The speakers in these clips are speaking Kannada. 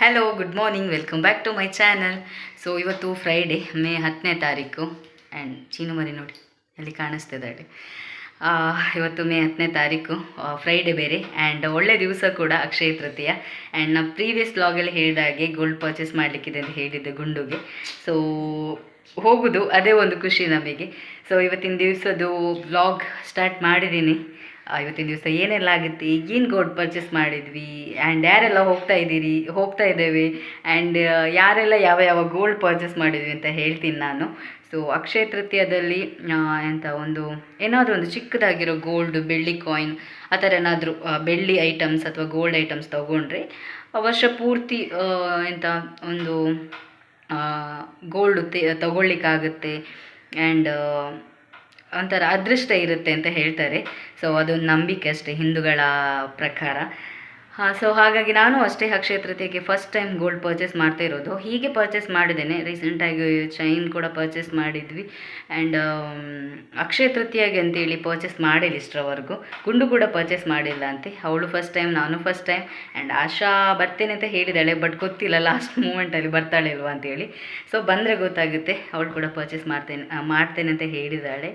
Hello good morning welcome back to my channel so ಇವತ್ತು ಫ್ರೈಡೇ ಮೇ ಹತ್ತನೇ ತಾರೀಕು. ಆ್ಯಂಡ್ ಚೀನು ಮರಿ ನೋಡಿ, ಅಲ್ಲಿ ಕಾಣಿಸ್ತಿದ್ದಾಳೆ ಇವತ್ತು ಮೇ ಹತ್ತನೇ ತಾರೀಕು ಫ್ರೈಡೇ ಬೇರೆ. ಆ್ಯಂಡ್ ಒಳ್ಳೆ ದಿವಸ ಕೂಡ ಅಕ್ಷಯ ತೃತೀಯ. ಆ್ಯಂಡ್ ನಾ ಪ್ರೀವಿಯಸ್ ಬ್ಲಾಗಲ್ಲಿ ಹೇಳಿದ ಹಾಗೆ ಗೋಲ್ಡ್ ಪರ್ಚೇಸ್ ಮಾಡಲಿಕ್ಕಿದೆ ಅಂತ ಹೇಳಿದ್ದೆ ಗುಂಡುಗೆ. ಸೊ ಹೋಗೋದು, ಅದೇ ಒಂದು ಖುಷಿ ನಮಗೆ. ಸೊ ಇವತ್ತಿನ ದಿವಸದ್ದು ವ್ಲಾಗ್ ಸ್ಟಾರ್ಟ್ ಮಾಡಿದ್ದೀನಿ. ಇವತ್ತಿನ ದಿವಸ ಏನೆಲ್ಲ ಆಗುತ್ತೆ? ಈಗೇನು ಗೋಲ್ಡ್ ಪರ್ಚೇಸ್ ಮಾಡಿದ್ವಿ? ಆ್ಯಂಡ್ ಯಾರೆಲ್ಲ ಹೋಗ್ತಾ ಇದ್ದೀರಿ? ಹೋಗ್ತಾ ಇದ್ದೇವೆ. ಆ್ಯಂಡ್ ಯಾರೆಲ್ಲ ಯಾವ ಯಾವ ಗೋಲ್ಡ್ ಪರ್ಚೇಸ್ ಮಾಡಿದ್ವಿ ಅಂತ ಹೇಳ್ತೀನಿ ನಾನು. ಸೊ ಅಕ್ಷಯ ತೃತೀಯದಲ್ಲಿ ಎಂಥ ಒಂದು, ಏನಾದರೂ ಒಂದು ಚಿಕ್ಕದಾಗಿರೋ ಗೋಲ್ಡ್ ಬೆಳ್ಳಿ ಕಾಯಿನ್ ಆ ಥರ ಏನಾದರೂ ಬೆಳ್ಳಿ ಐಟಮ್ಸ್ ಅಥವಾ ಗೋಲ್ಡ್ ಐಟಮ್ಸ್ ತೊಗೊಂಡ್ರೆ ವರ್ಷ ಪೂರ್ತಿ ಎಂಥ ಒಂದು ಗೋಲ್ಡ್ ತಗೊಳ್ಳಿಕ್ಕಾಗುತ್ತೆ. ಆ್ಯಂಡ್ ಒಂಥರ ಅದೃಷ್ಟ ಇರುತ್ತೆ ಅಂತ ಹೇಳ್ತಾರೆ. ಸೊ ಅದೊಂದು ನಂಬಿಕೆ ಅಷ್ಟೇ ಹಿಂದೂಗಳ ಪ್ರಕಾರ. ಸೊ ಹಾಗಾಗಿ ನಾನು ಅಷ್ಟೇ ಅಕ್ಷಯ ತೃತೀಯಕ್ಕೆ ಫಸ್ಟ್ ಟೈಮ್ ಗೋಲ್ಡ್ ಪರ್ಚೇಸ್ ಮಾಡ್ತಾ ಇರೋದು. ಹೀಗೆ ಪರ್ಚೇಸ್ ಮಾಡಿದ್ದೇನೆ. ರೀಸೆಂಟಾಗಿ ಚೈನ್ ಕೂಡ ಪರ್ಚೇಸ್ ಮಾಡಿದ್ವಿ. ಆ್ಯಂಡ್ ಅಕ್ಷಯ ತೃತೀಯಗೆ ಅಂತೇಳಿ ಪರ್ಚೇಸ್ ಮಾಡಿಲ್ಲ ಇಷ್ಟರವರೆಗೂ. ಗುಂಡು ಕೂಡ ಪರ್ಚೇಸ್ ಮಾಡಿಲ್ಲ ಅಂತೆ. ಅವಳು ಫಸ್ಟ್ ಟೈಮ್ ನಾನು ಫಸ್ಟ್ ಟೈಮ್ ಆ್ಯಂಡ್ ಆಶಾ ಬರ್ತೇನೆ ಅಂತ ಹೇಳಿದಾಳೆ ಬಟ್ ಗೊತ್ತಿಲ್ಲ ಲಾಸ್ಟ್ ಮೂಮೆಂಟಲ್ಲಿ ಬರ್ತಾಳೆ ಇಲ್ವಾ ಅಂತೇಳಿ ಸೊ ಬಂದರೆ ಗೊತ್ತಾಗುತ್ತೆ. ಅವಳು ಕೂಡ ಪರ್ಚೇಸ್ ಮಾಡ್ತೇನೆ ಮಾಡ್ತೇನೆ ಅಂತ ಹೇಳಿದಾಳೆ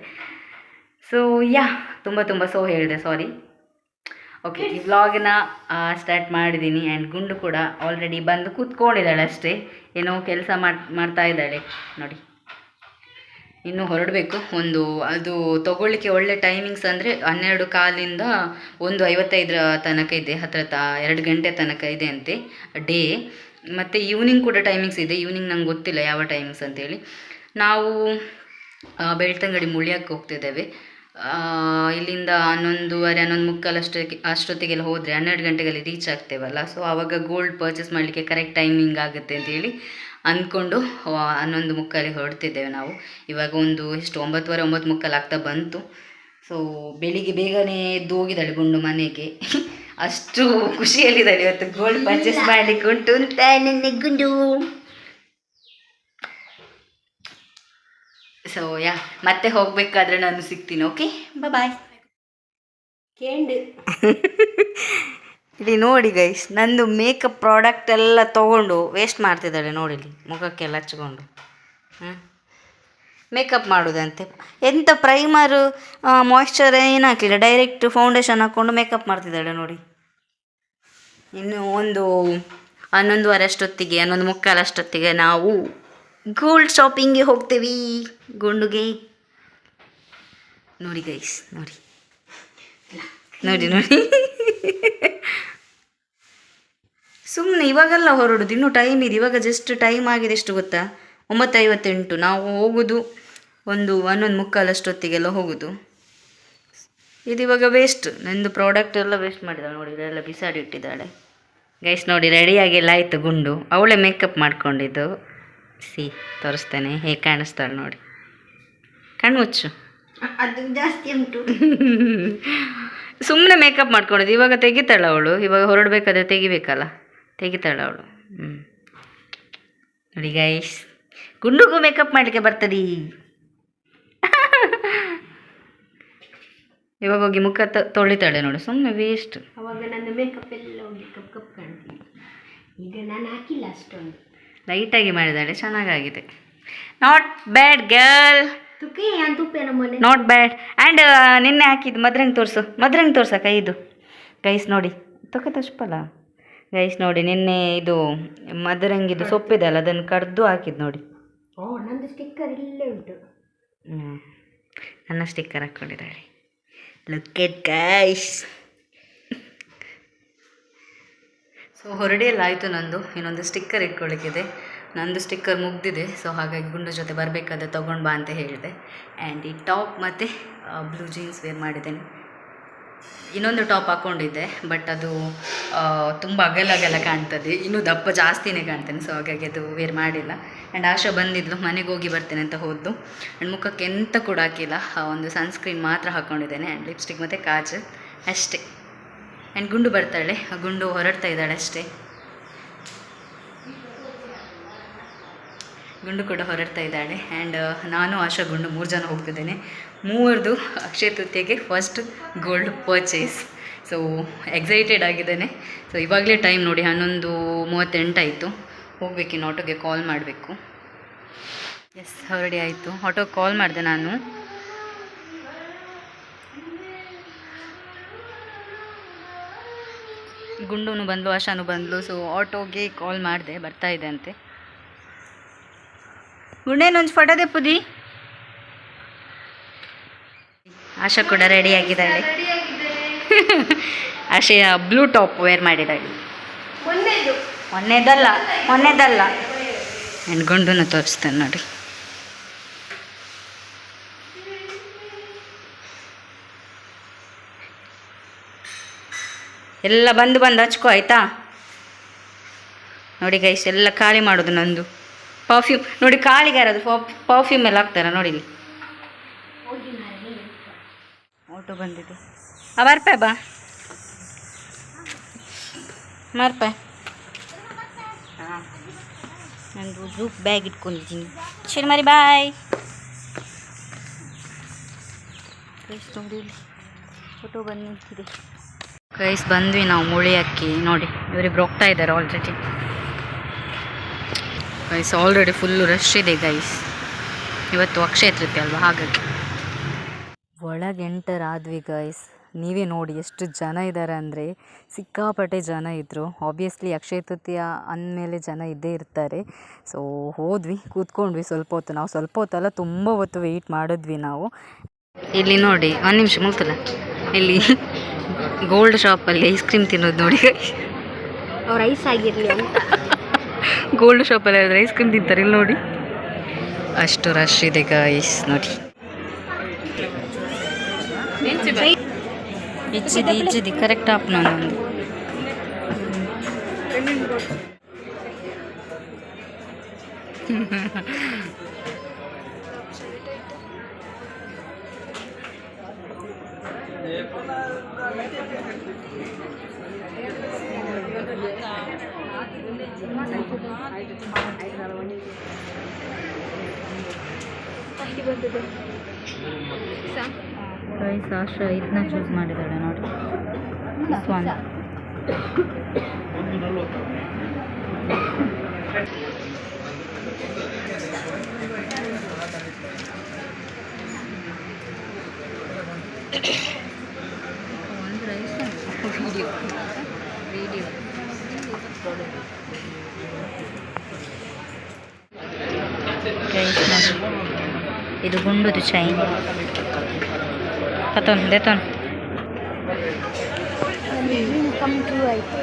ಸೊ ಯಾ ತುಂಬ ತುಂಬ ಸೊ ಹೇಳಿದೆ. ಸಾರಿ ಓಕೆ ಈ ವ್ಲಾಗನ್ನ ಸ್ಟಾರ್ಟ್ ಮಾಡಿದ್ದೀನಿ ಆ್ಯಂಡ್ ಗುಂಡು ಕೂಡ ಆಲ್ರೆಡಿ ಬಂದು ಕೂತ್ಕೊಂಡಿದ್ದಾಳೆ ಅಷ್ಟೇ. ಏನೋ ಕೆಲಸ ಮಾಡ್, ಮಾಡ್ತಾ ಇದ್ದಾಳೆ. ನೋಡಿ. ಇನ್ನು ಹೊರಡಬೇಕು. ಒಂದು, ಅದು ತಗೊಳ್ಳಿಕ್ಕೆ ಒಳ್ಳೆ ಟೈಮಿಂಗ್ಸ್ ಅಂದರೆ ಹನ್ನೆರಡು ಕಾಲಿಂದ ಒಂದು ಐವತ್ತೈದರ ತನಕ ಇದೆ. ಹತ್ರ ತ ಎರಡು ಗಂಟೆ ತನಕ ಇದೆ ಅಂತೆ. ಡೇ ಮತ್ತು ಈವ್ನಿಂಗ್ ಕೂಡ ಟೈಮಿಂಗ್ಸ್ ಇದೆ. ಈವ್ನಿಂಗ್ ನಂಗೆ ಗೊತ್ತಿಲ್ಲ ಯಾವ ಟೈಮಿಂಗ್ಸ್ ಅಂತೇಳಿ. ನಾವು ಬೆಳ್ತಂಗಡಿ ಮುಳಿಯಕ್ಕೆ ಹೋಗ್ತಿದ್ದೇವೆ. ಇಲ್ಲಿಂದ ಹನ್ನೊಂದುವರೆ, ಹನ್ನೊಂದು ಮುಕ್ಕಾಲು ಅಷ್ಟೊತ್ತಿಗೆ, ಅಷ್ಟೊತ್ತಿಗೆಲ್ಲ ಹೋದರೆ ಹನ್ನೆರಡು ಗಂಟೆಗೆಲ್ಲ ರೀಚ್ ಆಗ್ತೇವಲ್ಲ. ಸೊ ಆವಾಗ ಗೋಲ್ಡ್ ಪರ್ಚೇಸ್ ಮಾಡಲಿಕ್ಕೆ ಕರೆಕ್ಟ್ ಟೈಮಿಂಗ್ ಆಗುತ್ತೆ ಅಂತೇಳಿ ಅಂದ್ಕೊಂಡು ಹನ್ನೊಂದು ಮುಕ್ಕಾಲಿಗೆ ಹೊರಡ್ತಿದ್ದೇವೆ ನಾವು. ಇವಾಗ ಒಂದು ಎಷ್ಟು, ಒಂಬತ್ತುವರೆ, ಒಂಬತ್ತು ಮುಕ್ಕಾಲು ಆಗ್ತಾ ಬಂತು. ಸೊ ಬೆಳಿಗ್ಗೆ ಬೇಗನೆ ಎದ್ದು ಹೋಗಿದ್ದಾಳೆ ಗುಂಡು ಮನೆಗೆ. ಅಷ್ಟು ಖುಷಿಯಲ್ಲಿದ್ದಾಳೆ ಇವತ್ತು ಗೋಲ್ಡ್ ಪರ್ಚೇಸ್ ಮಾಡಲಿಕ್ಕೆ ಉಂಟು ಅಂತ. ನನ್ನ ಗುಂಡು. ಸೊ ಯಾ ಮತ್ತೆ ಹೋಗ್ಬೇಕಾದ್ರೆ ನಾನು ಸಿಗ್ತೀನಿ ಓಕೆ ಬಾಯ್ ಕೇಂಡು. ಇಲ್ಲಿ ನೋಡಿ ಗೈಸ್ ನಂದು ಮೇಕಪ್ ಪ್ರಾಡಕ್ಟ್ ಎಲ್ಲ ತೊಗೊಂಡು ವೇಸ್ಟ್ ಮಾಡ್ತಿದ್ದಾಳೆ ನೋಡಿ ಇಲ್ಲಿ ಮುಖಕ್ಕೆಲ್ಲ ಹಚ್ಕೊಂಡು ಹ್ಞೂ ಮೇಕಪ್ ಮಾಡೋದಂತೆ. ಎಂಥ ಪ್ರೈಮರು ಮಾಯ್ಶ್ಚರ್ ಏನು ಹಾಕಲಿಲ್ಲ ಡೈರೆಕ್ಟ್ ಫೌಂಡೇಶನ್ ಹಾಕ್ಕೊಂಡು ಮೇಕಪ್ ಮಾಡ್ತಿದ್ದಾಳೆ ನೋಡಿ. ಇನ್ನು ಒಂದು ಹನ್ನೊಂದುವರೆ ಅಷ್ಟೊತ್ತಿಗೆ ಹನ್ನೊಂದು ಮುಕ್ಕಾಲು ಅಷ್ಟೊತ್ತಿಗೆ ನಾವು ಗೋಲ್ಡ್ ಶಾಪಿಂಗ್ಗೆ ಹೋಗ್ತೀವಿ. ಗುಂಡುಗೆ. ನೋಡಿ ಗೈಸ್ ನೋಡಿ. ನೋಡಿ ನೋಡಿ. ಸುಮ್ಮನೆ ಇವಾಗೆಲ್ಲ ಹೊರಡೋದು. ಇನ್ನೂ ಟೈಮ್ ಇದೆ. ಇವಾಗ ಜಸ್ಟ್ ಟೈಮ್ ಆಗಿದೆ. ಎಷ್ಟು ಗೊತ್ತಾ? ಒಂಬತ್ತೈವತ್ತೆಂಟು. ನಾವು ಹೋಗೋದು ಒಂದು ಹನ್ನೊಂದು ಮುಕ್ಕಾಲಷ್ಟೊತ್ತಿಗೆಲ್ಲ ಹೋಗೋದು. ಇದು ಇವಾಗ ವೇಸ್ಟ್ ನಂದು ಪ್ರಾಡಕ್ಟ್ ಎಲ್ಲ ವೇಸ್ಟ್ ಮಾಡಿದಾಳೆ. ನೋಡಿ ಎಲ್ಲ ಬಿಸಾಡಿ ಇಟ್ಟಿದ್ದಾಳೆ. ಗೈಸ್ ನೋಡಿ ರೆಡಿಯಾಗೆಲ್ಲ ಆಯಿತು ಗುಂಡು. ಅವಳೇ ಮೇಕಪ್ ಮಾಡ್ಕೊಂಡಿದ್ದು. ಸಿ ತೋರಿಸ್ತೇನೆ. ಹೇಗೆ ಕಾಣಿಸ್ತಾಳೆ ನೋಡಿ. ಕಣ್ಮುಚ್ಚು. ಅದು ಜಾಸ್ತಿ ಉಂಟು. ಸುಮ್ಮನೆ ಮೇಕಪ್ ಮಾಡ್ಕೊಂಡಿದ್ದು ಇವಾಗ ತೆಗಿತಾಳೆ ಅವಳು. ಇವಾಗ ಹೊರಡಬೇಕಾದ್ರೆ ತೆಗಿಬೇಕಲ್ಲ. ತೆಗಿತಾಳೆ ಅವಳು. ಹ್ಞೂ ನೋಡಿ ಗೈಸ್ ಗುಂಡುಗೂ ಮೇಕಪ್ ಮಾಡಲಿಕ್ಕೆ ಬರ್ತದೆ. ಇವಾಗ ಹೋಗಿ ಮುಖ ತೊಳಿತಾಳೆ ನೋಡಿ. ಸುಮ್ಮನೆ ವೇಸ್ಟ್ ಅವಾಗ ನನ್ನ ಮೇಕಪ್ ಎಲ್ಲ ಹೋಗಿ ಕಪ್ ಕಪ್ ಕಾಣ್ತೀನಿ ಈಗ ನಾನು ಹಾಕಿಲ್ಲ ಅಷ್ಟೊಂದು. ಲೈಟಾಗಿ ಮಾಡಿದಾಳೆ ಚೆನ್ನಾಗಾಗಿದೆ. Not bad girl not bad and ನಿನ್ನೆ ಹಾಕಿದ್ದು ಮದ್ರಂಗ್ ತೋರಿಸು. ಮದ್ರಂಗೆ ತೋರ್ಸ ಕೈದು ಗೈಸ್ ನೋಡಿ. ತೊಕ ತಪ್ಪಲ್ಲ ಗೈಸ್ ನೋಡಿ ನಿನ್ನೆ ಇದು ಮದರಂಗಿದು ಸೊಪ್ಪಿದೆ ಅಲ್ಲ ಅದನ್ನು ಕಡ್ದು ಹಾಕಿದ್ದು ನೋಡಿ. ನಂದು ಸ್ಟಿಕ್ಕರ್ ಇಲ್ಲೇ ಉಂಟು. ನನ್ನ ಸ್ಟಿಕ್ಕರ್ ಹಾಕ್ಕೊಂಡಿದ್ದಾಳೆ. ಲುಕ್ ಎಟ್ ಗೈಸ್ ಸೊ ಹೊರಡಿ ಎಲ್ಲ ಆಯಿತು ನಂದು. ಇನ್ನೊಂದು ಸ್ಟಿಕ್ಕರ್ ಇಟ್ಕೊಳ್ಳಿಕ್ಕಿದೆ ನಂದು ಸ್ಟಿಕ್ಕರ್ ಮುಗ್ದಿದೆ. ಸೊ ಹಾಗಾಗಿ ಗುಂಡು ಜೊತೆ ಬರಬೇಕಾದ್ರೆ ತೊಗೊಂಡು ಬಾ ಅಂತ ಹೇಳಿದೆ. ಆ್ಯಂಡ್ ಈ ಟಾಪ್ ಮತ್ತು ಬ್ಲೂ ಜೀನ್ಸ್ ವೇರ್ ಮಾಡಿದ್ದೇನೆ. ಇನ್ನೊಂದು ಟಾಪ್ ಹಾಕ್ಕೊಂಡಿದ್ದೆ ಬಟ್ ಅದು ತುಂಬ ಅಗಲ ಅಗಲ ಕಾಣ್ತದೆ. ಇನ್ನೂ ದಪ್ಪ ಜಾಸ್ತಿನೇ ಕಾಣ್ತೇನೆ. ಸೊ ಹಾಗಾಗಿ ಅದು ವೇರ್ ಮಾಡಿಲ್ಲ. ಆ್ಯಂಡ್ ಆಶಾ ಬಂದಿದ್ಲು, ಮನೆಗೆ ಹೋಗಿ ಬರ್ತೇನೆ ಅಂತ ಹೋದ್ದು. ಆ್ಯಂಡ್ ಮುಖಕ್ಕೆ ಎಂತ ಕೂಡ ಹಾಕಿಲ್ಲ. ಒಂದು ಸನ್ಸ್ಕ್ರೀನ್ ಮಾತ್ರ ಹಾಕ್ಕೊಂಡಿದ್ದೇನೆ ಆ್ಯಂಡ್ ಲಿಪ್ಸ್ಟಿಕ್ ಮತ್ತು ಕಾಜಲ್. ಅಷ್ಟೇ. ಆ್ಯಂಡ್ ಗುಂಡು ಬರ್ತಾಳೆ, ಆ ಗುಂಡು ಹೊರಡ್ತಾ ಇದ್ದಾಳೆ ಅಷ್ಟೇ. ಗುಂಡು ಕೂಡ ಹೊರಡ್ತಾ ಇದ್ದಾಳೆ. ಆ್ಯಂಡ್, ನಾನು ಆಶಾ ಗುಂಡು ಮೂರು ಜನ ಹೋಗ್ತಿದ್ದೇನೆ. ಮೂವರದು Akshaya ತೃತೀಯಗೆ first gold purchase so excited ಆಗಿದ್ದೇನೆ. ಸೊ ಇವಾಗಲೇ ಟೈಮ್ ನೋಡಿ, ಹನ್ನೊಂದು ಮೂವತ್ತೆಂಟಾಯಿತು ಹೋಗ್ಬೇಕಿನ್ನು ಆಟೋಗೆ ಕಾಲ್ ಮಾಡಬೇಕು. ಎಸ್ ಹೊರಡಿ ಆಯಿತು. ಆಟೋಗೆ ಕಾಲ್ ಮಾಡಿದೆ ನಾನು. ಗುಂಡುನು ಬಂದ್ಲು ಆಶಾನು ಬಂದಲು ಸೊ ಆಟೋಗೆ ಕಾಲ್ ಮಾಡಿದೆ ಬರ್ತಾ ಇದೆ ಅಂತೆ. ಗುಂಡೇನೊಂದು ಫೋಟೋ ಪುದಿ ಆಶಾ ಕೂಡ ರೆಡಿ ಆಗಿದ್ದಾಳೆ. ಆಶೆಯ ಬ್ಲೂ ಟಾಪ್ ವೇರ್ ಮಾಡಿದ್ದಾಳೆ. ಮೊನ್ನೆದು ಮೊನ್ನೆದಲ್ಲ ಮೊನ್ನೆದಲ್ಲ ನನ್ನ ಗುಂಡುನ ತೋರಿಸ್ತೇನೆ ನೋಡಿ. ಎಲ್ಲ ಬಂದು ಬಂದು ಹಚ್ಕೋ, ಆಯಿತಾ? ನೋಡಿ ಗೈಸ್ ಎಲ್ಲ ಖಾಲಿ ಮಾಡೋದು ನಂದು. ಪರ್ಫ್ಯೂಮ್ ನೋಡಿ ಕಾಲಿಗೆ ಯಾರದು ಪರ್ಫ್ಯೂಮ್ ಎಲ್ಲ ಹಾಕ್ತಾರ ನೋಡಿ ಆಟೋ ಬಂದಿದೆ ಆ ಬರ್ಪೆ ಬಾ. ಮಾರ್ಪೆ. ಹಾಂ. ನಂದು ಜೂಪ್ ಬ್ಯಾಗ್ ಇಟ್ಕೊಂಡಿದ್ದೀನಿ. ಸರಿ, ಮರಿ ಬಾಯ್ ನೋಡಿ ಇಲ್ಲಿ. ಫೋಟೋ ಬಂದು ನಿಂತಿದೆ ಕೈಸ್ ಬಂದ್ವಿ ನಾವು ಮುಳಿ ಅಕ್ಕಿ ನೋಡಿ ಇವರಿಬ್ರು ಹೋಗ್ತಾ ಇದ್ದಾರೆ already guys already full rush ಇದೆ ಗೈಸ್ ಇವತ್ತು ಅಕ್ಷಯ ತೃತೀಯ ಅಲ್ವಾ? ಹಾಗಾಗಿ. ಒಳಗೆ ಎಂಟರ್ ಆದ್ವಿ ಗೈಸ್ ನೀವೇ ನೋಡಿ ಎಷ್ಟು ಜನ ಇದ್ದಾರೆ ಅಂದರೆ ಸಿಕ್ಕಾಪಟ್ಟೆ ಜನ ಇದ್ದರು ಆಬ್ವಿಯಸ್ಲಿ ಅಕ್ಷಯ ತೃತೀಯ ಅಂದಮೇಲೆ ಜನ ಇದ್ದೇ ಇರ್ತಾರೆ. ಸೊ ಹೋದ್ವಿ ಕೂತ್ಕೊಂಡ್ವಿ ಸ್ವಲ್ಪ ಹೊತ್ತು. ನಾವು ಸ್ವಲ್ಪ ಹೊತ್ತಲ್ಲ ತುಂಬ ಹೊತ್ತು ವೆಯ್ಟ್ ಮಾಡಿದ್ವಿ ನಾವು. ಇಲ್ಲಿ ನೋಡಿ ಒಂದು ನಿಮಿಷ ಮುಗ್ತಲ್ಲ ಇಲ್ಲಿ. ಗೋಲ್ಡ್ ಶಾಪಲ್ಲಿ ಐಸ್ ಕ್ರೀಮ್ ತಿನ್ನೋದು ನೋಡಿ. ಅವ್ರ ಐಸ್ ಆಗಿರಲಿ ಅಂತ. ಗೋಲ್ಡ್ ಶಾಪಲ್ಲಿ ಆದರೆ ಐಸ್ ಕ್ರೀಮ್ ತಿಂತಾರೆ ಇಲ್ಲಿ ನೋಡಿ. ಅಷ್ಟು ರಶ್ ಇದೆ ಗೈಸ್ ನೋಡಿ. ಇಚ್ಚಿದಿ ಇಚ್ಚಿದಿ ಕರೆಕ್ಟ್ ಆಪ್ ನಾನೊಂದು ಗೈಸ್ ಆಶಾ ಇದನ್ನ ಚೂಸ್ ಮಾಡಿದ್ದಾಳೆ ನೋಡಿ. This one ವಿಡಿಯೋ ವಿಡಿಯೋ ಇದು ಗುಂಡುದು ಚೈನ್ ಕತೋನ್ ದೇತೋನ್ ಕಮ್ ಟ್ರೂ ಆಯ್ತು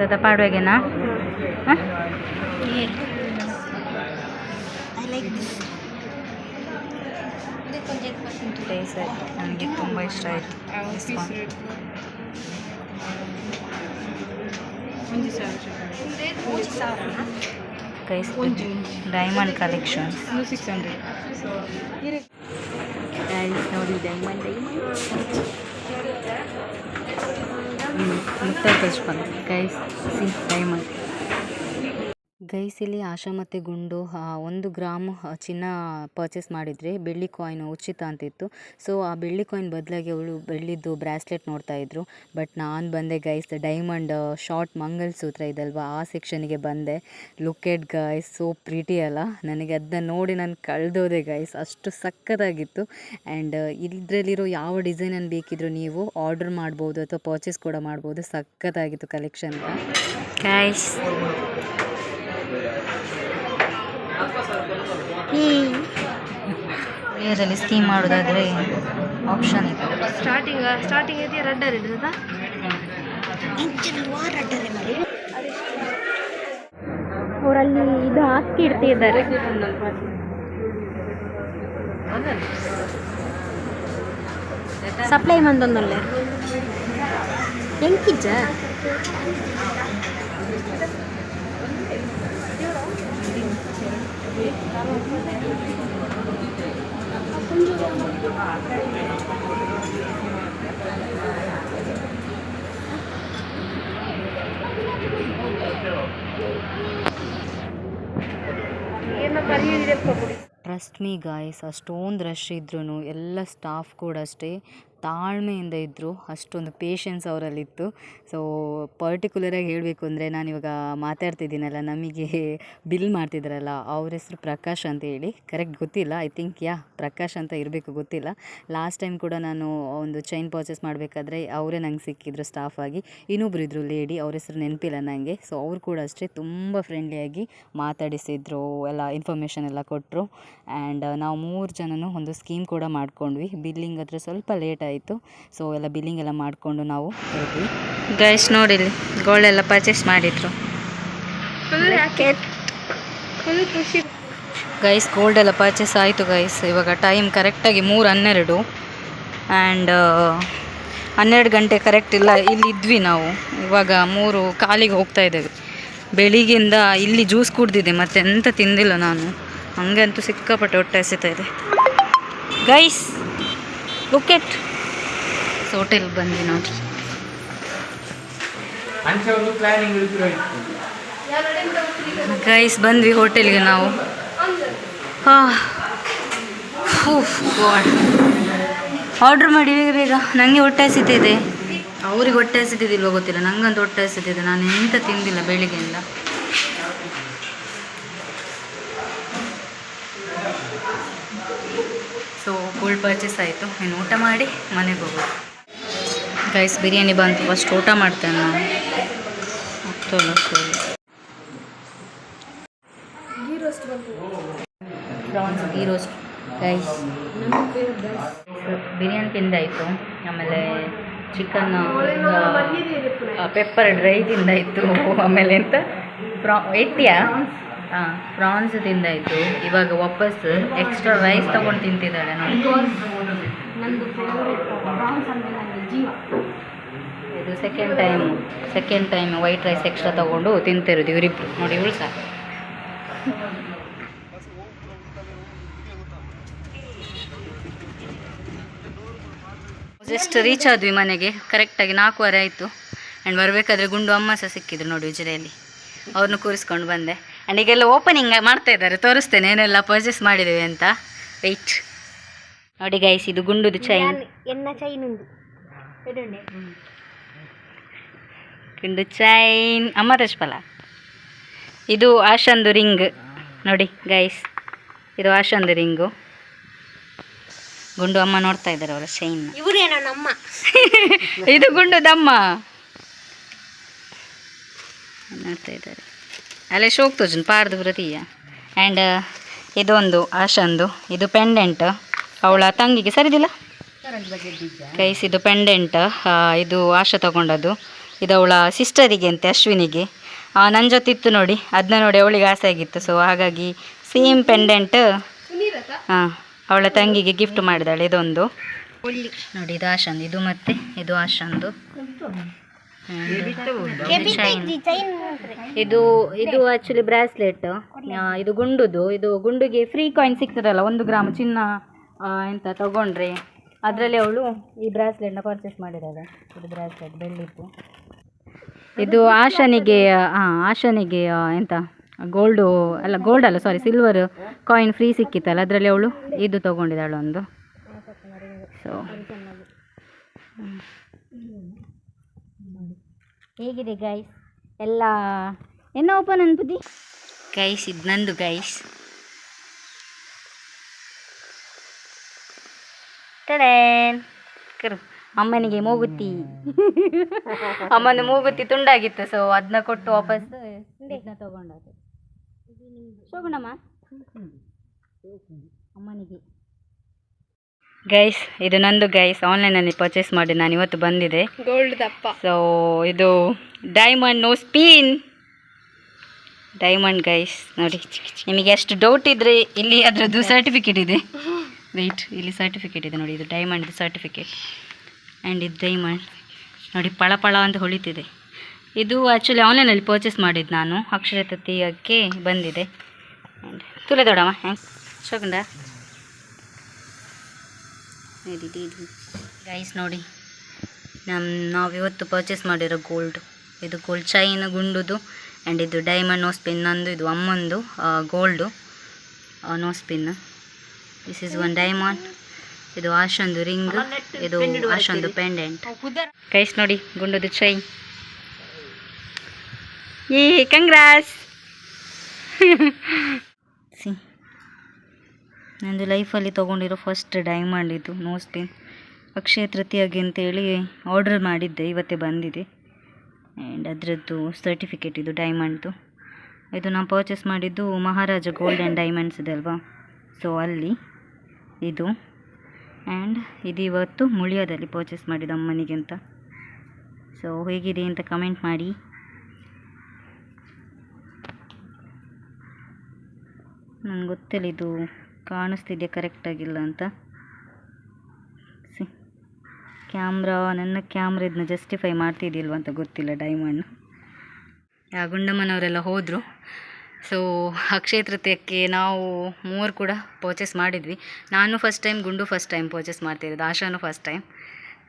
दादा Here. I like this. Taste ಆಯಿತು ನನಗೆ ತುಂಬ ಇಷ್ಟ ಆಯಿತು ಕೈಸ್ ಡೈಮಂಡ್ ಕಲೆಕ್ಷನ್ ಸಿಕ್ಸ್ ಹಂಡ್ರೆಡ್ ನೋಡಿ ಡೈಮಂಡ್ ಮುಕ್ತ ಕೈಸ್ ಡೈಮಂಡ್ ಗೈಸ್ ಇಲ್ಲಿ ಆಶಾ ಮತ್ತು ಗುಂಡು ಒಂದು ಗ್ರಾಮ್ ಚಿನ್ನ ಪರ್ಚೇಸ್ ಮಾಡಿದರೆ ಬೆಳ್ಳಿ ಕಾಯಿನ್ ಉಚಿತ ಅಂತಿತ್ತು. ಸೊ ಆ ಬೆಳ್ಳಿ ಕಾಯಿನ್ ಬದಲಾಗಿ ಅವಳು ಬೆಳ್ಳಿದ್ದು ಬ್ರಾಸ್ಲೆಟ್ ನೋಡ್ತಾ ಇದ್ರು. ಬಟ್ ನಾನು ಬಂದೆ ಗೈಸ್ ಡೈಮಂಡ್ ಶಾರ್ಟ್ ಮಂಗಲ್ಸೂತ್ರ ಇದಲ್ವಾ? ಆ ಸೆಕ್ಷನ್ಗೆ ಬಂದೆ. ಲುಕೆಡ್ ಗೈಸ್ ಸೋ ಪ್ರೀಟಿ ಅಲ್ಲ? ನನಗೆ ಅದನ್ನ ನೋಡಿ ನಾನು ಕಳೆದೋದೆ ಗೈಸ್ ಅಷ್ಟು ಸಕ್ಕತ್ತಾಗಿತ್ತು. ಆ್ಯಂಡ್ ಇದರಲ್ಲಿರೋ ಯಾವ ಡಿಸೈನನ್ನು ಬೇಕಿದ್ರು ನೀವು ಆರ್ಡರ್ ಮಾಡ್ಬೋದು ಅಥವಾ ಪರ್ಚೇಸ್ ಕೂಡ ಮಾಡ್ಬೋದು. ಸಕ್ಕತ್ತಾಗಿತ್ತು ಕಲೆಕ್ಷನ್ ಗೈಸ್ ಏರಲ್ಲಿ ಸ್ಕೀಮ್ ಮಾಡೋದಾದರೆ ಆಪ್ಷನ್ ಇದೆ. ಸ್ಟಾರ್ಟಿಂಗ್ ಸ್ಟಾರ್ಟಿಂಗ್ ಇದೆಯಾ ರಡ್ಡರ್ ಇದ್ದದ ಅವರಲ್ಲಿ ಇದು ಹಾಕಿ ಇಡ್ತಿದ್ದಾರೆ. ಸಪ್ಲೈ ಮಂದೊಂದೊಳ್ಳೆ ಎಂಕಿಜ್ಜ Thank you. Trust me guys ಅಷ್ಟೊಂದು ರಶ್ ಇದ್ರೂ ಎಲ್ಲ ಸ್ಟಾಫ್ ಕೂಡ ಅಷ್ಟೇ ತಾಳ್ಮೆಯಿಂದ ಇದ್ದರು ಅಷ್ಟೊಂದು ಪೇಷನ್ಸ್ ಅವರಲ್ಲಿತ್ತು. ಸೊ ಪರ್ಟಿಕ್ಯುಲರಾಗಿ ಹೇಳಬೇಕು ಅಂದರೆ ನಾನಿವಾಗ ಮಾತಾಡ್ತಿದ್ದೀನಲ್ಲ, ನಮಗೆ ಬಿಲ್ ಮಾಡ್ತಿದ್ರಲ್ಲ, ಅವ್ರ ಹೆಸರು ಪ್ರಕಾಶ್ ಅಂತ ಹೇಳಿ. ಕರೆಕ್ಟ್ ಗೊತ್ತಿಲ್ಲ ಐ ಥಿಂಕ್ ಯಾ ಪ್ರಕಾಶ್ ಅಂತ ಇರಬೇಕು, ಗೊತ್ತಿಲ್ಲ. ಲಾಸ್ಟ್ ಟೈಮ್ ಕೂಡ ನಾನು ಒಂದು ಚೈನ್ ಪರ್ಚೇಸ್ ಮಾಡಬೇಕಾದ್ರೆ ಅವರೇ ನಂಗೆ ಸಿಕ್ಕಿದ್ರು ಸ್ಟಾಫ್ ಆಗಿ. ಇನ್ನೊಬ್ರು ಇದ್ದರು ಲೇಡಿ ಅವ್ರ ಹೆಸರು ನೆನಪಿಲ್ಲ ನನಗೆ ಸೊ ಅವ್ರು ಕೂಡ ಅಷ್ಟೇ ತುಂಬ ಫ್ರೆಂಡ್ಲಿಯಾಗಿ ಮಾತಾಡಿಸಿದ್ರು, ಎಲ್ಲ ಇನ್ಫಾರ್ಮೇಷನ್ ಎಲ್ಲ ಕೊಟ್ಟರು ಆ್ಯಂಡ್ ನಾವು ಮೂರು ಜನನು ಒಂದು ಸ್ಕೀಮ್ ಕೂಡ ಮಾಡ್ಕೊಂಡ್ವಿ. ಬಿಲ್ಲಿಂಗ್ ಹತ್ರ ಸ್ವಲ್ಪ ಲೇಟ್ ಸೊ ಎಲ್ಲ ಬಿಲ್ಲಿಂಗ್ ಎಲ್ಲ ಮಾಡಿಕೊಂಡು ನಾವು ಹೋದ್ವಿ ಗೈಸ್ ನೋಡಿಲ್ಲಿ ಗೋಲ್ಡ್ ಎಲ್ಲ ಪರ್ಚೇಸ್ ಮಾಡಿದ್ರು. ಗೈಸ್ ಗೋಲ್ಡ್ ಎಲ್ಲ ಪರ್ಚೇಸ್ ಆಯಿತು ಗೈಸ್ ಇವಾಗ ಟೈಮ್ ಕರೆಕ್ಟಾಗಿ ಮೂರು ಹನ್ನೆರಡು. ಆ್ಯಂಡ್ ಹನ್ನೆರಡು ಗಂಟೆ ಕರೆಕ್ಟ್ ಇಲ್ಲ ಇಲ್ಲಿ ಇದ್ವಿ ನಾವು. ಇವಾಗ ಮೂರು ಕಾಲಿಗೆ ಹೋಗ್ತಾ ಇದ್ದೇವೆ. ಬೆಳಿಗ್ಗೆಯಿಂದ ಇಲ್ಲಿ ಜ್ಯೂಸ್ ಕುಡ್ದಿದೆ ಮತ್ತೆ ಎಂತ ತಿಂದಿಲ್ಲ ನಾನು. ಹಂಗಂತೂ ಸಿಕ್ಕಾಪಟ್ಟೆ ಹೊಟ್ಟೆ ಹಸಿತಾ ಇದೆ. ಗೈಸ್ ಲುಕೆಟ್ ಹೋಟೆಲ್ ಬಂದ್ವಿ ನೋಡಿ. ಗೈಸ್ ಬಂದ್ವಿ ಹೋಟೆಲ್ಗೆ ನಾವು. ಆರ್ಡ್ರ್ ಮಾಡಿ ಬೇಗ ಬೇಗ. ನನಗೆ ಹೊಟ್ಟೆ ಹಸಿತಿದೆ ಅವ್ರಿಗೆ ಹೊಟ್ಟೆ ಹಸಿತಿದ್ದಿಲ್ವ ಗೊತ್ತಿಲ್ಲ. ನಂಗಂತ ಹೊಟ್ಟೆ ಹಸಿತಿದೆ ನಾನು ಎಂತ ತಿಂದಿಲ್ಲ ಬೆಳಿಗ್ಗೆಯಿಂದ ಸೊ ಫುಲ್ ಪರ್ಚೇಸ್ ಆಯಿತು. ಇನ್ನು ಊಟ ಮಾಡಿ ಮನೆಗೆ ಹೋಗೋದು ಗೈಸ್ ಬಿರಿಯಾನಿ ಬಂತು. ಫಸ್ಟ್ ಊಟ ಮಾಡ್ತೇನೆ ನಾನು. ಗೀ ರೋಸ್ಟ್ ಗೈಸ್ ಬಿರಿಯಾನಿ ತಿಂದಾಯಿತು. ಆಮೇಲೆ ಚಿಕನ್ ಪೆಪ್ಪರ್ ಡ್ರೈ ತಿಂದಾಯಿತು. ಆಮೇಲೆ ಎಂತ? ಪ್ರಾ ಎಟ್ಟಿಯಾ ಹಾಂ ಪ್ರಾನ್ಸ್ ತಿಂದಾಯಿತು. ಇವಾಗ ವಾಪಸ್ ಎಕ್ಸ್ಟ್ರಾ ರೈಸ್ ತಗೊಂಡು ತಿಂತಿದ್ದಾಳೆ ನೋಡಿ. ಇದು second time second time white rice extra ತಗೊಂಡು ತಿಂತಿರೋದು ಇವರಿಬ್ರು. ನೋಡಿ ಇವಳು ಜಸ್ಟ್ ರೀಚ್ ಆದ್ವಿ ಮನೆಗೆ. ಕರೆಕ್ಟಾಗಿ ನಾಲ್ಕೂವರೆ ಆಯಿತು. ಆ್ಯಂಡ್ ಬರಬೇಕಾದ್ರೆ ಗುಂಡು ಅಮ್ಮ ಸಹ ಸಿಕ್ಕಿದ್ರು ನೋಡಿ ಉಜಿರೆಯಲ್ಲಿ. ಅವ್ರನ್ನ ಕೂರಿಸ್ಕೊಂಡು ಬಂದೆ. ಆ್ಯಂಡ್ ಈಗೆಲ್ಲ ಓಪನಿಂಗ್ ಮಾಡ್ತಾ ಇದ್ದಾರೆ. ತೋರಿಸ್ತೇನೆ ಏನೆಲ್ಲ ಪರ್ಚೇಸ್ ಮಾಡಿದ್ದೇವೆ ಅಂತ. ವೆಯ್ಟ್ ನೋಡಿ ಗೈಸ್ ಇದು ಗುಂಡುದು ಚೈನ್ ಎನ್ನ ಚೈನ್ ಉಂಟು. ಗುಂಡು ಚೈನ್. ಅಮ್ಮ ಫಲ ಇದು ಆಶಂದು ರಿಂಗ್. ನೋಡಿ ಗೈಸ್ ಇದು ಆಶಂದು ರಿಂಗು. ಗುಂಡು ಅಮ್ಮ ನೋಡ್ತಾ ಇದ್ದಾರೆ ಅವರ ಚೈನ್ ಇವರೇನ ನಮ್ಮ. ಇದು ಗುಂಡು ದಮ್ಮ. ನೋಡ್ತಾ ಇದ್ದಾರೆ. ಅಲ್ಲೇ ಶೋಕ್ ತೋಜನ್ ಪಾರ್ದು ಪ್ರತೀಯ ಆ್ಯಂಡ್ ಇದೊಂದು ಆಶಂದು ಇದು ಪೆಂಡೆಂಟ್ ಅವಳ ತಂಗಿಗೆ ಸರಿದಿಲ್ಲ? ಕೈಸ್ ಇದು ಪೆಂಡೆಂಟ್ ಇದು ಆಶಾ ತಗೊಂಡದ್ದು. ಇದು ಅವಳ ಸಿಸ್ಟರಿಗೆ ಅಂತೆ ಅಶ್ವಿನಿಗೆ. ನನ್ನ ಜೊತೆ ಇತ್ತು ನೋಡಿ. ಅದನ್ನ ನೋಡಿ ಅವಳಿಗೆ ಆಸೆ ಆಗಿತ್ತು. ಸೊ ಹಾಗಾಗಿ ಸೇಮ್ ಪೆಂಡೆಂಟ್ ಹಾಂ ಅವಳ ತಂಗಿಗೆ ಗಿಫ್ಟ್ ಮಾಡಿದಾಳೆ. ಇದೊಂದು. ನೋಡಿ ಇದು ಆಶಾಂದು. ಇದು ಮತ್ತೆ ಇದು ಆಶಾಂದು. ಇದು ಇದು ಆಕ್ಚುಲಿ ಬ್ರಾಸ್ಲೆಟ್ ಇದು ಗುಂಡುದು. ಇದು ಗುಂಡುಗೆ ಫ್ರೀ ಕಾಯಿನ್ ಸಿಗ್ತದಲ್ಲ ಒಂದು ಗ್ರಾಮ್ ಚಿನ್ನ ಎಂತ ತಗೊಂಡ್ರೆ. ಅದರಲ್ಲಿ ಅವಳು ಈ ಬ್ರಾಸ್ಲೆಟ್ನ ಪರ್ಚೇಸ್ ಮಾಡಿದ್ದಾಳೆ ಇದು ಬ್ರಾಸ್ಲೆಟ್ ಬೆಳ್ಳಿದ್ದು ಇದು ಆಶನಿಗೆ ಹಾಂ ಆಶನಿಗೆ ಎಂತ ಗೋಲ್ಡು ಅಲ್ಲ ಗೋಲ್ಡ್ ಅಲ್ಲ ಸಾರಿ ಸಿಲ್ವರ್ ಕಾಯಿನ್ ಫ್ರೀ ಸಿಕ್ಕಿತ್ತಲ್ಲ ಅದರಲ್ಲಿ ಅವಳು ಇದು ತೊಗೊಂಡಿದ್ದಾಳು ಒಂದು. ಸೊ ಹೇಗಿದೆ ಗೈಸ್ ಎಲ್ಲ ಎನ್ನ ಓಪನ್ ಅನ್ಬುದ್ದಿ ಗೈಸ್ ಇದು ನಂದು ಗೈಸ್ ಟಡೇನ್. ಕರು ಅಮ್ಮನಿಗೆ ಮೂಗುತಿ. ಅಮ್ಮನ ಮೂಗುತಿ ತುಂಡಾಗಿತ್ತು ಸೊ ಅದನ್ನ ಕೊಟ್ಟು ವಾಪಸ್ ಇದನ್ನ ತಗೊಂಡದ್ದು ಅಮ್ಮನಿಗೆ. ಗೈಸ್ ಇದು ನಂದು ಗೈಸ್ ಆನ್ಲೈನಲ್ಲಿ ಪರ್ಚೇಸ್ ಮಾಡಿ ನಾನು ಇವತ್ತು ಬಂದಿದೆ. ಗೋಲ್ಡ್ ದಪ್ಪ. ಸೊ ಇದು diamond nose pin diamond guys ನೋಡಿ ನಿಮಗೆ ಎಷ್ಟು ಡೌಟ್ ಇದ್ದರೆ ಇಲ್ಲಿ ಅದರದ್ದು ಸರ್ಟಿಫಿಕೇಟ್ ಇದೆ. ವೆಯ್ಟ್ ಇಲ್ಲಿ ಸರ್ಟಿಫಿಕೇಟ್ ಇದೆ ನೋಡಿ, ಇದು ಡೈಮಂಡ್ ಸರ್ಟಿಫಿಕೇಟ್ ಆ್ಯಂಡ್ ಇದು ಡೈಮಂಡ್ ನೋಡಿ, ಪಳ ಪಳ ಅಂತ ಹೊಳಿತಿದೆ. ಇದು ಆ್ಯಕ್ಚುಲಿ ಆನ್ಲೈನಲ್ಲಿ ಪರ್ಚೇಸ್ ಮಾಡಿದ್ದು ನಾನು, ಅಕ್ಷರ ಬಂದಿದೆ. ಆ್ಯಂಡ್ ತುಲೆ ದೊಡಮ್ಮ ಹ್ಯಾಂಗ್ ಶೋಕಂಡ ಗೈಸ್ ನೋಡಿ ನಮ್ಮ ನಾವು ಇವತ್ತು ಪರ್ಚೇಸ್ ಮಾಡಿರೋ ಗೋಲ್ಡ್ ಇದು ಗೋಲ್ಡ್ ಚೈನ್ ಗುಂಡುದು ಆ್ಯಂಡ್ ಇದು ಡೈಮಂಡ್ ನೋಸ್ ಪಿನ್ ನಂದು, ಇದು ಅಮ್ಮಂದು gold nose pin this is one diamond ಇದು ಆಶೊಂದು ರಿಂಗ್ ಇದು ಆಶೊಂದು ಪೆಂಡೆಂಟ್ ಕೈಸ್ ನೋಡಿ ಗುಂಡದು ಚೈನ್ ಏ ಕಂಗ್ರಾಸ್ ಸಿ ನಂದು ಲೈಫಲ್ಲಿ ತೊಗೊಂಡಿರೋ ಫಸ್ಟ್ ಡೈಮಂಡ್ ಇದು ನೋಸ್ ಪಿನ್ ಅಕ್ಷಯ ತೃತೀಯಗೆ ಅಂತೇಳಿ ಆರ್ಡ್ರ್ ಮಾಡಿದ್ದೆ, ಇವತ್ತೇ ಬಂದಿದೆ. ಆ್ಯಂಡ್ ಅದರದ್ದು ಸರ್ಟಿಫಿಕೇಟ್ ಇದು ಡೈಮಂಡ್ದು ಇದು ನಾನು ಪರ್ಚೇಸ್ ಮಾಡಿದ್ದು ಮಹಾರಾಜ ಗೋಲ್ಡ್ ಆ್ಯಂಡ್ ಡೈಮಂಡ್ಸ್ ಇದೆ ಅಲ್ವಾ? ಸೊ ಅಲ್ಲಿ ಇದು. ಆ್ಯಂಡ್ ಇದು ಇವತ್ತು ಮುಳಿಯೋದಲ್ಲಿ ಪರ್ಚೇಸ್ ಮಾಡಿದ್ದು ಅಮ್ಮನಿಗೆ ಅಂತ ಸೊ ಹೇಗಿದೆ ಅಂತ ಕಮೆಂಟ್ ಮಾಡಿ. ನಂಗೆ ಗೊತ್ತಿಲ್ಲ ಇದು ಕಾಣಿಸ್ತಿದೆ ಕರೆಕ್ಟಾಗಿಲ್ಲ ಅಂತ. ಸಿ ಕ್ಯಾಮ್ರಾ ನನ್ನ ಕ್ಯಾಮ್ರಾ ಇದನ್ನ ಜಸ್ಟಿಫೈ ಮಾಡ್ತಿದ್ದಿಲ್ವ ಅಂತ ಗೊತ್ತಿಲ್ಲ ಡೈಮಂಡ್ ಯಾ ಗುಂಡಮ್ಮನವರೆಲ್ಲ ಹೋದರು. ಸೊ ಅಕ್ಷಯ ತೃತೀಯಕ್ಕೆ ನಾವು ಮೂವರು ಕೂಡ ಪರ್ಚೇಸ್ ಮಾಡಿದ್ವಿ. ನಾನು ಫಸ್ಟ್ ಟೈಮ್ ಗುಂಡು ಫಸ್ಟ್ ಟೈಮ್ ಪರ್ಚೇಸ್ ಮಾಡ್ತಿರೋದು ಆಶಾನು ಫಸ್ಟ್ ಟೈಮ್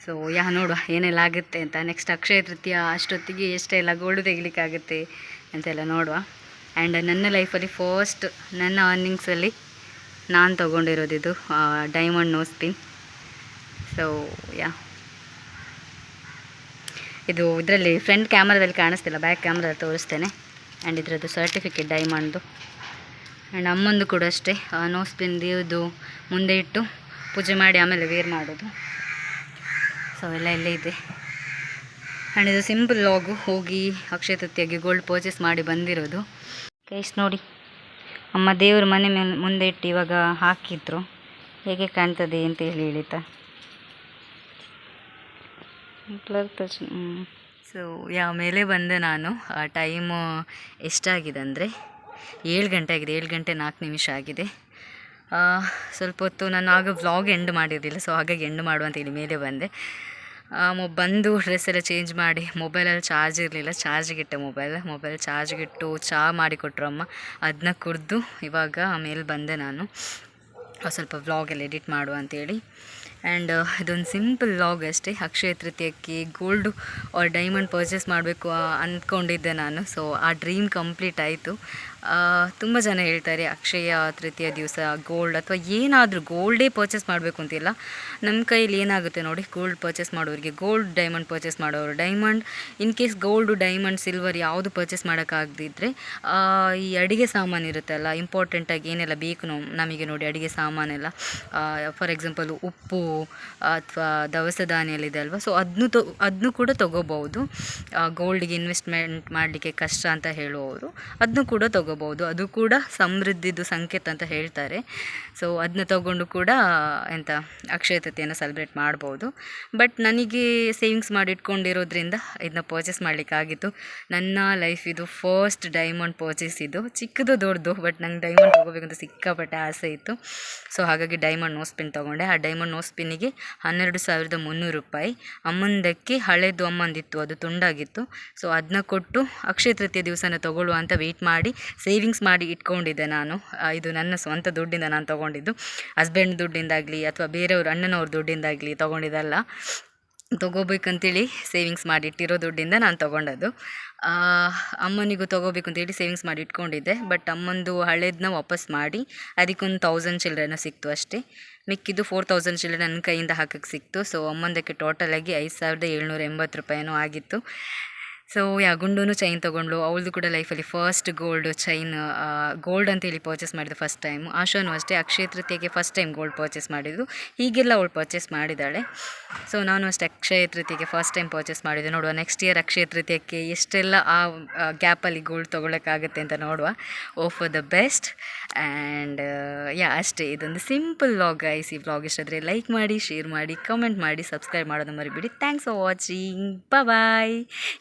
ಸೊ ಯಾ ನೋಡುವ, ಏನೆಲ್ಲ ಆಗುತ್ತೆ ಅಂತ. ನೆಕ್ಸ್ಟ್ ಅಕ್ಷಯ ತೃತೀಯ ಅಷ್ಟೊತ್ತಿಗೆ ಎಷ್ಟೆಲ್ಲ ಗೋಲ್ಡ್ ತೆಗಿಲಿಕ್ಕಾಗುತ್ತೆ ಅಂತೆಲ್ಲ ನೋಡುವ. ಆ್ಯಂಡ್ ನನ್ನ ಲೈಫಲ್ಲಿ ಫಸ್ಟ್ ನನ್ನ ಅರ್ನಿಂಗ್ಸಲ್ಲಿ ನಾನು ತೊಗೊಂಡಿರೋದಿದು diamond nose pin so yeah. ಇದು ಇದರಲ್ಲಿ ಫ್ರಂಟ್ ಕ್ಯಾಮ್ರಾದಲ್ಲಿ ಕಾಣಿಸ್ತಿಲ್ಲ ಬ್ಯಾಕ್ ಕ್ಯಾಮ್ರಾದಲ್ಲಿ ತೋರಿಸ್ತೇನೆ. ಆ್ಯಂಡ್ ಇದರದ್ದು ಸರ್ಟಿಫಿಕೇಟ್ ಡೈಮಂಡ್ದು ಆ್ಯಂಡ್ ಅಮ್ಮಂದು ಕೂಡ ಅಷ್ಟೇ. ನೋಸ್ ಬಿಂದಿದು ಮುಂದೆ ಇಟ್ಟು ಪೂಜೆ ಮಾಡಿ ಆಮೇಲೆ ವೇರ್ ಮಾಡೋದು. ಸೊ ಎಲ್ಲ ಇಲ್ಲೇ ಇದೆ. ಆ್ಯಂಡ್ ಇದು ಸಿಂಪಲ್ ಲಾಗು ಹೋಗಿ ಅಕ್ಷಯ ತೃತಿಯಾಗಿ ಗೋಲ್ಡ್ ಪರ್ಚೇಸ್ ಮಾಡಿ ಬಂದಿರೋದು. ಕೈಸ್ ನೋಡಿ. ಅಮ್ಮ ದೇವ್ರ ಮನೆ ಮುಂದೆ ಇಟ್ಟು ಇವಾಗ ಹಾಕಿದ್ರು. ಹೇಗೆ ಕಾಣ್ತದೆ ಅಂತ ಹೇಳಿ ಹೇಳಿತಾ. ಸೊ ಯಾವ ಮೇಲೆ ಬಂದೆ ನಾನು. ಟೈಮು ಎಷ್ಟಾಗಿದೆ ಅಂದರೆ ಏಳು ಗಂಟೆ ಆಗಿದೆ. ಏಳು ಗಂಟೆ ನಾಲ್ಕು ನಿಮಿಷ ಆಗಿದೆ. ಸ್ವಲ್ಪ ಹೊತ್ತು ನಾನು ಆಗ ವ್ಲಾಗ್ ಎಂಡ್ ಮಾಡಿರಲಿಲ್ಲ ಸೊ ಹಾಗಾಗಿ ಎಂಡ್ ಮಾಡುವಂತ ಇಲ್ಲಿ ಮೇಲೆ ಬಂದೆ. ಬಂದು ಡ್ರೆಸ್ ಎಲ್ಲ ಚೇಂಜ್ ಮಾಡಿ ಮೊಬೈಲಲ್ಲಿ ಚಾರ್ಜ್ ಇರಲಿಲ್ಲ. ಚಾರ್ಜ್ಗಿಟ್ಟೆ ಮೊಬೈಲ್ ಮೊಬೈಲ್ ಚಾರ್ಜ್ಗಿಟ್ಟು ಚಹಾ ಮಾಡಿಕೊಟ್ರು ಅಮ್ಮ. ಅದನ್ನ ಕುಡಿದು ಇವಾಗ ಮೇಲೆ ಬಂದೆ ನಾನು. ಸ್ವಲ್ಪ ವ್ಲಾಗೆಲ್ಲ ಎಡಿಟ್ ಮಾಡುವ ಅಂತೇಳಿ. ಆ್ಯಂಡ್ ಅದೊಂದು ಸಿಂಪಲ್ ಲಾಗ್ ಅಷ್ಟೇ. ಅಕ್ಷಯ ತೃತೀಯಕ್ಕೆ ಗೋಲ್ಡು ಆರ್ ಡೈಮಂಡ್ ಪರ್ಚೇಸ್ ಮಾಡಬೇಕು ಅಂದ್ಕೊಂಡಿದ್ದೆ ನಾನು. ಸೊ ಆ ಡ್ರೀಮ್ ಕಂಪ್ಲೀಟ್ ಆಯಿತು. ತುಂಬ ಜನ ಹೇಳ್ತಾರೆ, ಅಕ್ಷಯ, ತೃತೀಯ ದಿವಸ ಗೋಲ್ಡ್ ಅಥವಾ ಏನಾದರೂ ಗೋಲ್ಡೇ ಪರ್ಚೇಸ್ ಮಾಡಬೇಕು ಅಂತಿಲ್ಲ. ನಮ್ಮ ಕೈಯಲ್ಲಿ ಏನಾಗುತ್ತೆ ನೋಡಿ ಗೋಲ್ಡ್ ಪರ್ಚೇಸ್ ಮಾಡೋರಿಗೆ ಗೋಲ್ಡ್ ಡೈಮಂಡ್ ಪರ್ಚೇಸ್ ಮಾಡೋರು diamond in case gold diamond silver ಯಾವುದು ಪರ್ಚೇಸ್ ಮಾಡೋಕ್ಕಾಗದಿದ್ದರೆ ಈ ಅಡುಗೆ ಸಾಮಾನು ಇರುತ್ತಲ್ಲ ಇಂಪಾರ್ಟೆಂಟಾಗಿ ಏನೆಲ್ಲ ಬೇಕು ನಮಗೆ ನೋಡಿ ಅಡುಗೆ ಸಾಮಾನೆಲ್ಲ ಫಾರ್ ಎಕ್ಸಾಂಪಲ್ ಉಪ್ಪು ಅಥವಾ ದವಸ ಧಾನ್ಯ ಇದೆ ಅಲ್ವಾ ಸೊ ಅದನ್ನು ತೊ ಅದನ್ನು ಕೂಡ ತೊಗೋಬೋದು ಗೋಲ್ಡ್ಗೆ ಇನ್ವೆಸ್ಟ್ಮೆಂಟ್ ಮಾಡಲಿಕ್ಕೆ ಕಷ್ಟ ಅಂತ ಹೇಳುವವರು ಅದನ್ನು ಕೂಡ ತೊಗೋಬೋದು ಅದು ಕೂಡ ಸಮೃದ್ಧಿದು ಸಂಕೇತ ಅಂತ ಹೇಳ್ತಾರೆ. ಸೊ ಅದನ್ನ ತಗೊಂಡು ಕೂಡ, ಎಂತ, ಅಕ್ಷಯ ಸೆಲೆಬ್ರೇಟ್ ಮಾಡ್ಬೋದು. ಬಟ್ ನನಗೆ ಸೇವಿಂಗ್ಸ್ ಮಾಡಿ ಇಟ್ಕೊಂಡಿರೋದ್ರಿಂದ ಇದನ್ನ ಪರ್ಚೇಸ್ ಮಾಡಲಿಕ್ಕಾಗಿತ್ತು. ನನ್ನ ಲೈಫ್ ಇದು ಫಸ್ಟ್ ಡೈಮಂಡ್ ಪರ್ಚೇಸ್ ಇದು. ಚಿಕ್ಕದು ದೊಡ್ಡದು ಬಟ್ ನಂಗೆ ಡೈಮಂಡ್ ತೊಗೋಬೇಕಂತ ಸಿಕ್ಕಾಪಟ್ಟೆ ಆಸೆ ಇತ್ತು. ಸೊ ಹಾಗಾಗಿ ಡೈಮಂಡ್ ನೋ ಸ್ಪಿನ್ ತೊಗೊಂಡೆ. ಆ ಡೈಮಂಡ್ ನೋ ಪಿನ್ನಿಗೆ ಹನ್ನೆರಡು ಸಾವಿರದ ಮುನ್ನೂರು ರೂಪಾಯಿ. ಅಮ್ಮಂದಕ್ಕೆ ಹಳೇದು ಅಮ್ಮಂದಿತ್ತು, ಅದು ತುಂಡಾಗಿತ್ತು. ಸೊ ಅದನ್ನ ಕೊಟ್ಟು ಅಕ್ಷಯ ತೃತೀಯ ದಿವಸನ ತೊಗೊಳ್ಳುವ ಅಂತ ವೆಯ್ಟ್ ಮಾಡಿ ಸೇವಿಂಗ್ಸ್ ಮಾಡಿ ಇಟ್ಕೊಂಡಿದ್ದೆ ನಾನು. ಇದು ನನ್ನ ಸ್ವಂತ ದುಡ್ಡಿಂದ ನಾನು ತೊಗೊಂಡಿದ್ದು. ಹಸ್ಬೆಂಡ್ ದುಡ್ಡಿಂದಾಗಲಿ ಅಥವಾ ಬೇರೆಯವ್ರ ಅಣ್ಣನವ್ರ ದುಡ್ಡಿಂದಾಗಲಿ ತೊಗೊಂಡಿದ್ದಲ್ಲ. ತೊಗೋಬೇಕಂತೇಳಿ ಸೇವಿಂಗ್ಸ್ ಮಾಡಿ ಇಟ್ಟಿರೋ ದುಡ್ಡಿಂದ ನಾನು ತೊಗೊಂಡದ್ದು. ಅಮ್ಮನಿಗೂ ತೊಗೋಬೇಕು ಅಂತೇಳಿ ಸೇವಿಂಗ್ಸ್ ಮಾಡಿ ಇಟ್ಕೊಂಡಿದ್ದೆ. ಬಟ್ ಅಮ್ಮಂದು ಹಳೇದನ್ನ ವಾಪಸ್ ಮಾಡಿ ಅದಕ್ಕೊಂದು ತೌಸಂಡ್ ಚಿಲ್ಡ್ರನ್ನ ಸಿಕ್ತು ಅಷ್ಟೇ. ಮಿಕ್ಕಿದ್ದು ಫೋರ್ ತೌಸಂಡ್ ಚಿಲ್ಡ್ರನ್ ನನ್ನ ಕೈಯಿಂದ ಹಾಕಕ್ಕೆ ಸಿಕ್ತು. ಸೊ ಅಮ್ಮಂದಕ್ಕೆ ಟೋಟಲಾಗಿ ಐದು ಸಾವಿರದ ಏಳ್ನೂರ ಎಂಬತ್ತು ರೂಪಾಯಿನೂ ಆಗಿತ್ತು. ಸೊ ಯಾ, ಗುಂಡೂನು ಚೈನ್ ತೊಗೊಂಡ್ಳು. ಅವಳದು ಕೂಡ ಲೈಫಲ್ಲಿ ಫಸ್ಟ್ ಗೋಲ್ಡ್ ಚೈನ್ ಗೋಲ್ಡ್ ಅಂತೇಳಿ ಪರ್ಚೇಸ್ ಮಾಡಿದ್ದು ಫಸ್ಟ್ ಟೈಮು ಆಶಾನು ಅಷ್ಟೇ, ಅಕ್ಷಯ ತೃತೀಯಕ್ಕೆ ಫಸ್ಟ್ ಟೈಮ್ ಗೋಲ್ಡ್ ಪರ್ಚೇಸ್ ಮಾಡಿದ್ದು. ಹೀಗೆಲ್ಲ ಅವಳು ಪರ್ಚೇಸ್ ಮಾಡಿದ್ದಾಳೆ. ಸೊ ನಾನು ಅಷ್ಟೇ ಅಕ್ಷಯ ತೃತೀಯಕ್ಕೆ ಫಸ್ಟ್ ಟೈಮ್ ಪರ್ಚೇಸ್ ಮಾಡಿದ್ದೆ. ನೋಡುವ ನೆಕ್ಸ್ಟ್ ಇಯರ್ ಅಕ್ಷಯ ತೃತೀಯಕ್ಕೆ ಎಷ್ಟೆಲ್ಲ ಆ ಗ್ಯಾಪಲ್ಲಿ ಗೋಲ್ಡ್ ತೊಗೊಳಕ್ಕಾಗುತ್ತೆ ಅಂತ ನೋಡುವ. ಓ for the best and yeah, ಅಷ್ಟೇ. ಇದೊಂದು ಸಿಂಪಲ್ ವ್ಲಾಗ್ ಐಸ್ ಈ ವ್ಲಾಗ್ ಇಷ್ಟಾದರೆ ಲೈಕ್ ಮಾಡಿ ಶೇರ್ ಮಾಡಿ ಕಮೆಂಟ್ ಮಾಡಿ ಸಬ್ಸ್ಕ್ರೈಬ್ ಮಾಡೋದು ಮರಿಬಿಡಿ. ಥ್ಯಾಂಕ್ಸ್ ಫಾರ್ ವಾಚಿಂಗ್ ಬಾಯ್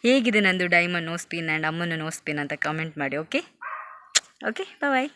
ಹೇಗಿದೆ? ನಂದು ಡೈಮಂಡ್ ನೋ ಸ್ಪಿನ್ ಆ್ಯಂಡ್ ಅಮ್ಮನ ನೋ ಸ್ಪಿನ್ ಅಂತ ಕಮೆಂಟ್ ಮಾಡಿ ಓಕೆ ಓಕೆ ಬಾಯ್